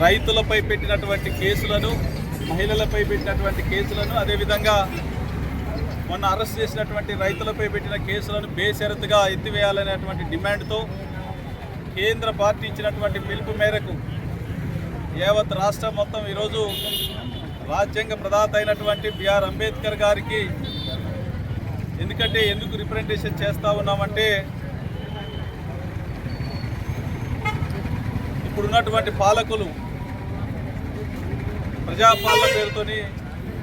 రైతులపై పెట్టినటువంటి కేసులను మహిళలపై పెట్టినటువంటి కేసులను అదేవిధంగా మొన్న అరెస్ట్ చేసినటువంటి రైతులపై పెట్టిన కేసులను బేషరతుగా ఎత్తివేయాలనేటువంటి డిమాండ్తో కేంద్ర పార్టీ ఇచ్చినటువంటి పిలుపు మేరకు యావత్ రాష్ట్రం మొత్తం ఈరోజు రాజ్యాంగ ప్రదాత అయినటువంటి బిఆర్ అంబేద్కర్ గారికి ఎందుకంటే ఎందుకు రిప్రజెంటేషన్ చేస్తూ ఉన్నామంటే ఇప్పుడున్నటువంటి పాలకులు ప్రజాపాలన పేరుతోని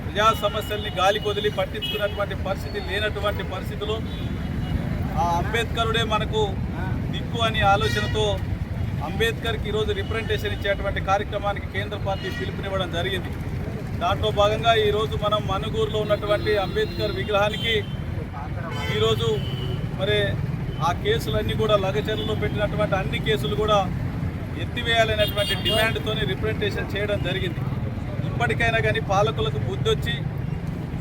ప్రజా సమస్యల్ని గాలి వదిలి పట్టించుకున్నటువంటి పరిస్థితి లేనటువంటి పరిస్థితులు ఆ అంబేద్కరుడే మనకు దిక్కు అనే ఆలోచనతో అంబేద్కర్కి ఈరోజు రిప్రజెంటేషన్ ఇచ్చేటువంటి కార్యక్రమానికి కేంద్ర పార్టీ పిలుపునివ్వడం జరిగింది. దాంట్లో భాగంగా ఈరోజు మనం మనుగూరులో ఉన్నటువంటి అంబేద్కర్ విగ్రహానికి ఈరోజు మరి ఆ కేసులన్నీ కూడా లగచర్లలో పెట్టినటువంటి అన్ని కేసులు కూడా ఎత్తివేయాలనేటువంటి డిమాండ్తో రిప్రజెంటేషన్ చేయడం జరిగింది. ఇప్పటికైనా కానీ పాలకులకు బుద్ధొచ్చి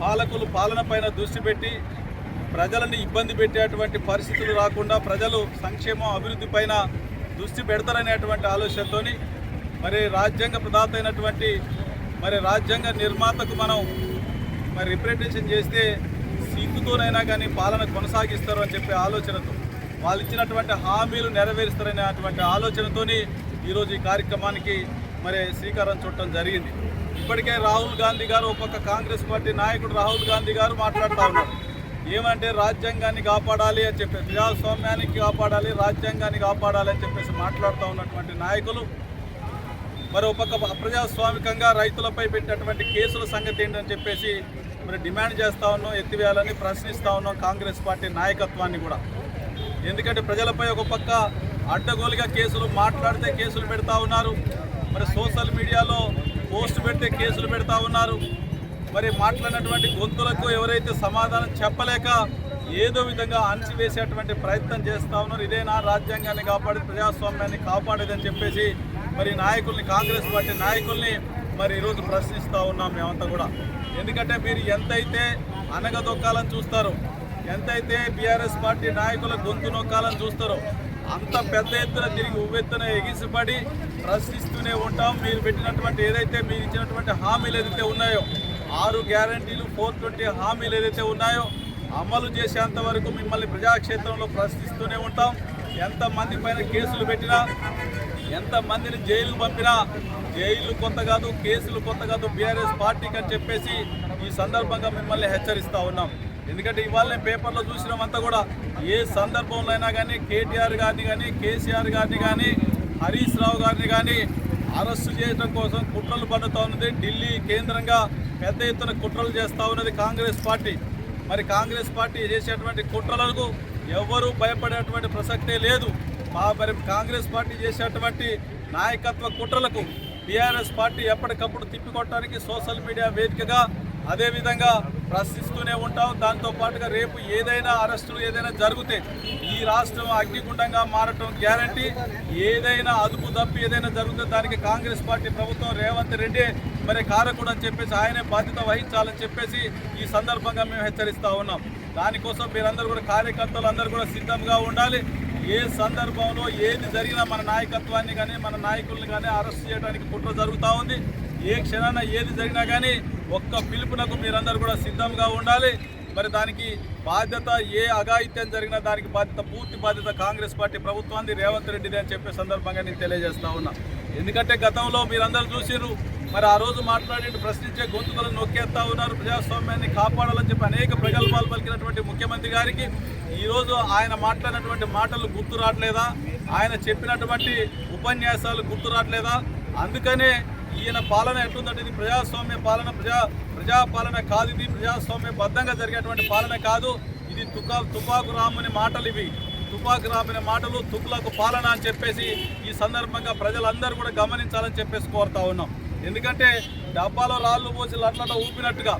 పాలకులు పాలన పైన దృష్టి పెట్టి ప్రజలను ఇబ్బంది పెట్టేటువంటి పరిస్థితులు రాకుండా ప్రజలు సంక్షేమం అభివృద్ధి పైన దృష్టి పెడతారనేటువంటి ఆలోచనతో మరి రాజ్యాంగ ప్రదాత అయినటువంటి మరి రాజ్యాంగ నిర్మాతకు మనం మరి రిప్రజెంటేషన్ చేస్తే సిగ్గుతోనైనా కానీ పాలన కొనసాగిస్తారు అని చెప్పే ఆలోచనతో వాళ్ళు ఇచ్చినటువంటి హామీలు నెరవేరుస్తారనేటువంటి ఆలోచనతోని ఈరోజు ఈ కార్యక్రమానికి మరి శ్రీకారం చుట్టడం జరిగింది. ఇప్పటికే రాహుల్ గాంధీ గారు ఒక్కొక్క కాంగ్రెస్ పార్టీ నాయకుడు రాహుల్ గాంధీ గారు మాట్లాడుతూ ఉన్నారు. ఏమంటే రాజ్యాంగాన్ని కాపాడాలి అని చెప్పేసి ప్రజాస్వామ్యానికి కాపాడాలి రాజ్యాంగాన్ని కాపాడాలి అని చెప్పేసి మాట్లాడుతూ ఉన్నటువంటి నాయకులు. మరి ఒక్కొక్క అప్రజాస్వామికంగా రైతులపై పెట్టినటువంటి కేసుల సంగతి ఏంటని చెప్పేసి మరి డిమాండ్ చేస్తూ ఉన్నాం ఎత్తివేయాలని ప్రశ్నిస్తూ ఉన్నాం కాంగ్రెస్ పార్టీ నాయకత్వాన్ని కూడా. ఎందుకంటే ప్రజలపై ఒక పక్క అడ్డగోలుగా కేసులు మాట్లాడితే కేసులు పెడతా ఉన్నారు. మరి సోషల్ మీడియాలో పోస్ట్ పెడితే కేసులు పెడతా ఉన్నారు. మరి మాట్లాడినటువంటి గొంతులకు ఎవరైతే సమాధానం చెప్పలేక ఏదో విధంగా అణచివేసేటువంటి ప్రయత్నం చేస్తా ఉన్నారు. ఇదే నా రాజ్యాంగాన్ని కాపాడి ప్రజాస్వామ్యాన్ని కాపాడేదని చెప్పేసి మరి నాయకుల్ని కాంగ్రెస్ పార్టీ నాయకుల్ని మరి ఈరోజు ప్రశ్నిస్తూ ఉన్నాం మేమంతా కూడా. ఎందుకంటే మీరు ఎంతైతే అనగదొక్కాలని చూస్తారో ఎంతైతే బీఆర్ఎస్ పార్టీ నాయకుల గొంతు నొక్కాలని చూస్తారో అంత పెద్ద ఎత్తున తిరిగి ఉవ్వెత్తున ఎగిసిపడి ప్రశ్నిస్తూనే ఉంటాం. మీరు పెట్టినటువంటి ఏదైతే మీరు ఇచ్చినటువంటి హామీలు ఏదైతే ఉన్నాయో ఆరు గ్యారంటీలు ఫోర్ ట్వంటీ హామీలు ఏదైతే ఉన్నాయో అమలు చేసేంత వరకు మిమ్మల్ని ప్రజాక్షేత్రంలో ప్రశ్నిస్తూనే ఉంటాం. ఎంతమంది పైన కేసులు పెట్టినా ఎంతమందిని జైలు పంపినా జైలు కొత్త కాదు కేసులు కొత్త కాదు బీఆర్ఎస్ పార్టీకి అని చెప్పేసి ఈ సందర్భంగా మిమ్మల్ని హెచ్చరిస్తూ ఉన్నాం. ఎందుకంటే ఇవాళ నేను పేపర్లో చూసినామంతా కూడా ఏ సందర్భంలో అయినా కానీ కేటీఆర్ గారిని కానీ కేసీఆర్ గారిని కానీ హరీష్ రావు గారిని కానీ అరెస్టు చేయడం కోసం కుట్రలు పన్నుతూ ఉన్నది. ఢిల్లీ కేంద్రంగా పెద్ద ఎత్తున కుట్రలు చేస్తూ ఉన్నది కాంగ్రెస్ పార్టీ. మరి కాంగ్రెస్ పార్టీ చేసేటువంటి కుట్రలకు ఎవ్వరూ భయపడేటువంటి ప్రసక్తే లేదు. మా మరి కాంగ్రెస్ పార్టీ చేసేటువంటి నాయకత్వ కుట్రలకు బీఆర్ఎస్ పార్టీ ఎప్పటికప్పుడు తిప్పికొట్టడానికి సోషల్ మీడియా వేదికగా అదేవిధంగా ప్రశ్నిస్తూనే ఉంటాం. దాంతో పాటుగా రేపు ఏదైనా అరెస్టులు ఏదైనా జరిగితే ఈ రాష్ట్రం అగ్నిగుండంగా మారటం గ్యారంటీ. ఏదైనా అదుపు తప్పి ఏదైనా జరిగితే దానికి కాంగ్రెస్ పార్టీ ప్రభుత్వం రేవంత్ రెడ్డి మరి కారకుడు అని చెప్పేసి ఆయనే బాధ్యత వహించాలని చెప్పేసి ఈ సందర్భంగా మేము హెచ్చరిస్తూ ఉన్నాం. దానికోసం మీరందరూ కూడా కార్యకర్తలు అందరూ కూడా సిద్ధంగా ఉండాలి. ఏ సందర్భంలో ఏది జరిగినా మన నాయకత్వాన్ని కానీ మన నాయకుల్ని కానీ అరెస్ట్ చేయడానికి కుట్ర జరుగుతూ ఉంది. ఏ క్షణాన ఏది జరిగినా కానీ ఒక్క పిలుపునకు మీరందరూ కూడా సిద్ధంగా ఉండాలి. మరి దానికి బాధ్యత ఏ అఘాయిత్యం జరిగినా దానికి బాధ్యత పూర్తి బాధ్యత కాంగ్రెస్ పార్టీ ప్రభుత్వాన్ని రేవంత్ రెడ్డిది అని చెప్పే సందర్భంగా నేను తెలియజేస్తా ఉన్నా. ఎందుకంటే గతంలో మీరందరూ చూసిర్రు మరి ఆ రోజు మాట్లాడి ప్రశ్నించే గొంతులను నొక్కేస్తా ఉన్నారు ప్రజాస్వామ్యాన్ని కాపాడాలని చెప్పి అనేక ప్రగల్భాలు పలికినటువంటి ముఖ్యమంత్రి గారికి. ఈరోజు ఆయన మాట్లాడినటువంటి మాటలు గుర్తు రావట్లేదా? ఆయన చెప్పినటువంటి ఉపన్యాసాలు గుర్తు రావట్లేదా? అందుకనే ఈయన పాలన ఎట్లుందంటే ఇది ప్రజాస్వామ్య పాలన ప్రజా ప్రజాపాలన కాదు ఇది. ప్రజాస్వామ్య బద్ధంగా జరిగేటువంటి పాలన కాదు. ఇది తుకా తుపాకు రామని మాటలు ఇవి. తుపాకు రామని మాటలు తుకులకు పాలన అని చెప్పేసి ఈ సందర్భంగా ప్రజలందరూ కూడా గమనించాలని చెప్పేసి కోరుతా ఉన్నాం. ఎందుకంటే డబ్బాలో రాళ్ళు పోసి అట్లా ఊపినట్టుగా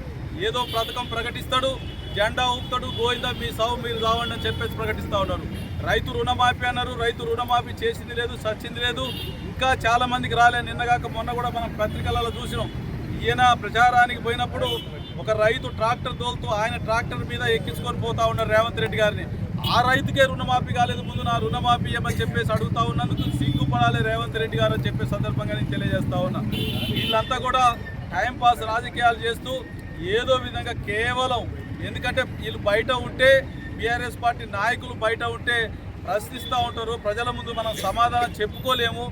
ఏదో పథకం ప్రకటిస్తాడు జెండా ఊపుతాడు గోయిందా మీ సావు మీరు రావండి అని చెప్పేసి ప్రకటిస్తూ ఉన్నారు. రైతు రుణమాఫీ అన్నారు. రైతు రుణమాఫీ చేసింది లేదు సచ్చింది లేదు. ఇంకా చాలా మందికి రాలే. నిన్నగాక మొన్న కూడా మనం పత్రికలలో చూసినాం. ఈయన ప్రచారానికి పోయినప్పుడు ఒక రైతు ట్రాక్టర్ తోలుతూ ఆయన ట్రాక్టర్ మీద ఎక్కించుకొని పోతా ఉన్నారు రేవంత్ రెడ్డి గారిని. ఆ రైతుకే రుణమాఫీ కాలేదు. ముందు నా రుణమాఫీ ఏమని చెప్పేసి అడుగుతా ఉన్నందుకు సిగ్గుపడాలి రేవంత్ రెడ్డి గారు అని చెప్పే సందర్భంగా నేను తెలియజేస్తా ఉన్నా. వీళ్ళంతా కూడా టైంపాస్ రాజకీయాలు చేస్తూ ఏదో విధంగా కేవలం ఎందుకంటే వీళ్ళు బయట ఉంటే బీఆర్ఎస్ పార్టీ నాయకులు బయట ఉంటే ప్రశ్నిస్తూ ఉంటారు. ప్రజల ముందు మనం సమాధానం చెప్పుకోలేము.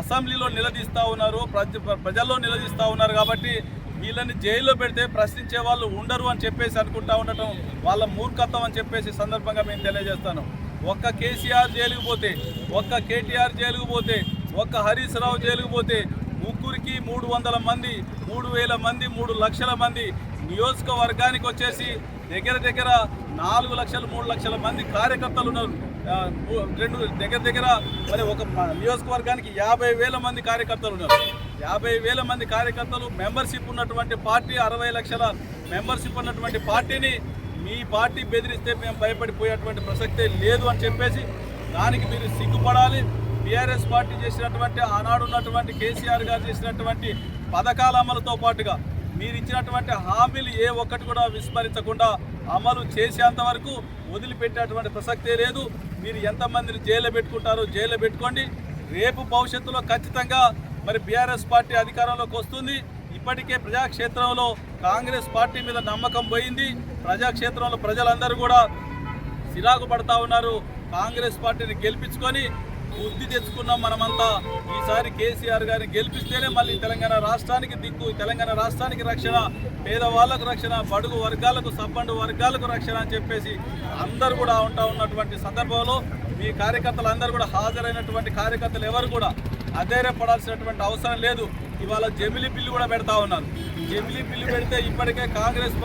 అసెంబ్లీలో నిలదీస్తూ ఉన్నారు. ప్రజ ప్రజల్లో నిలదీస్తూ ఉన్నారు కాబట్టి వీళ్ళని జైల్లో పెడితే ప్రశ్నించే వాళ్ళు ఉండరు అని చెప్పేసి అనుకుంటా ఉండటం వాళ్ళ మూర్ఖత్వం అని చెప్పేసి సందర్భంగా మేము తెలియజేస్తాను. ఒక్క కేసీఆర్ జైలుకు పోతే ఒక్క కేటీఆర్ జైలుకు పోతే ఒక్క హరీష్ రావు జైలుకు పోతే ముగ్గురికి మూడు వందల మంది మూడు వేల మంది మూడు లక్షల మంది నియోజకవర్గానికి వచ్చేసి దగ్గర దగ్గర నాలుగు లక్షలు మూడు లక్షల మంది కార్యకర్తలు ఉన్నారు. రెండు దగ్గర దగ్గర మరి ఒక నియోజకవర్గానికి యాభై వేల మంది కార్యకర్తలు ఉన్నారు. యాభై వేల మంది కార్యకర్తలు మెంబర్షిప్ ఉన్నటువంటి పార్టీ అరవై లక్షల మెంబర్షిప్ ఉన్నటువంటి పార్టీని మీ పార్టీ బెదిరిస్తే మేము భయపడిపోయేటువంటి ప్రసక్తే లేదు అని చెప్పేసి దానికి మీరు సిగ్గుపడాలి. బీఆర్ఎస్ పార్టీ చేసినటువంటి ఆనాడు ఉన్నటువంటి కేసీఆర్ గారు చేసినటువంటి పథకాల అమలుతో పాటుగా మీరు ఇచ్చినటువంటి హామీలు ఏ ఒక్కటి కూడా విస్మరించకుండా అమలు చేసేంత వరకు వదిలిపెట్టేటువంటి ప్రసక్తే లేదు. మీరు ఎంతమందిని జైల్లో పెట్టుకుంటారో జైల్లో పెట్టుకోండి. రేపు భవిష్యత్తులో ఖచ్చితంగా మరి బీఆర్ఎస్ పార్టీ అధికారంలోకి వస్తుంది. ఇప్పటికే ప్రజాక్షేత్రంలో కాంగ్రెస్ పార్టీ మీద నమ్మకం పోయింది. ప్రజాక్షేత్రంలో ప్రజలందరూ కూడా సిరాకు పడతా ఉన్నారు. కాంగ్రెస్ పార్టీని గెలిపించుకొని బుద్ధి తెచ్చుకున్నాం మనమంతా. ఈసారి కేసీఆర్ గారిని గెలిపిస్తేనే మళ్ళీ తెలంగాణ రాష్ట్రానికి దిక్కు తెలంగాణ రాష్ట్రానికి రక్షణ పేదవాళ్ళకు రక్షణ బడుగు వర్గాలకు సబ్బండు వర్గాలకు రక్షణ అని చెప్పేసి అందరూ కూడా ఉంటా ఉన్నటువంటి సందర్భంలో మీ కార్యకర్తలు అందరూ కూడా హాజరైనటువంటి కార్యకర్తలు ఎవరు కూడా అధైర్యపడాల్సినటువంటి అవసరం లేదు. ఇవాళ జమిలీ బిల్లు కూడా పెడతా ఉన్నారు. జమిలీ బిల్లు పెడితే ఇప్పటికే కాంగ్రెస్